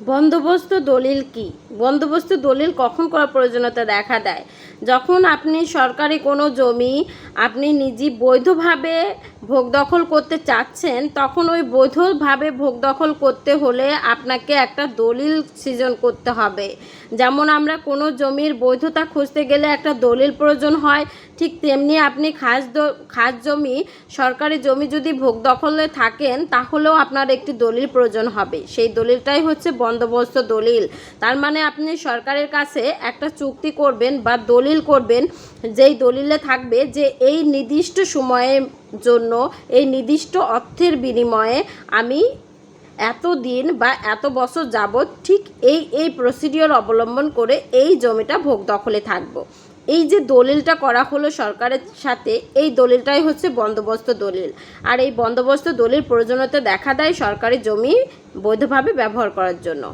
বন্দোবস্ত দলিল কি? বন্দোবস্ত দলিল কখন করার প্রয়োজনীয়তা দেখা দেয়? যখন আপনি সরকারি কোনো জমি আপনি নিজে বৈধভাবে ভোগ দখল করতে চাচ্ছেন, তখন ওই বৈধভাবে ভোগ দখল করতে হলে আপনাকে একটা দলিল সৃজন করতে হবে। যেমন আমরা কোনো জমির বৈধতা খুঁজতে গেলে একটা দলিল প্রয়োজন হয়, ঠিক তেমনি আপনি খাস খাস জমি, সরকারি জমি যদি ভোগ দখলে থাকেন, তাহলেও আপনার একটি দলিল প্রয়োজন হবে। সেই দলিলটাই হচ্ছে বন্দোবস্ত দলিল। তার মানে আপনি সরকারের কাছে একটা চুক্তি করবেন বা দলিল করবেন, যেই দলিলে থাকবে যে এই নির্দিষ্ট সময়ের জন্য এই নির্দিষ্ট অর্থের বিনিময়ে আমি এত দিন বা এত বছর যাবৎ ঠিক এই এই প্রসিডিওর অবলম্বন করে এই জমিটা ভোগ দখলে থাকব। এই যে দলিলটা করা হলো সরকারের সাথে, এই দলিলটাই হচ্ছে বন্দোবস্ত দলিল। আর এই বন্দোবস্ত দলিল প্রয়োজনীয়তা দেখা দেয় সরকারি জমি বৈধভাবে ব্যবহার করার জন্য।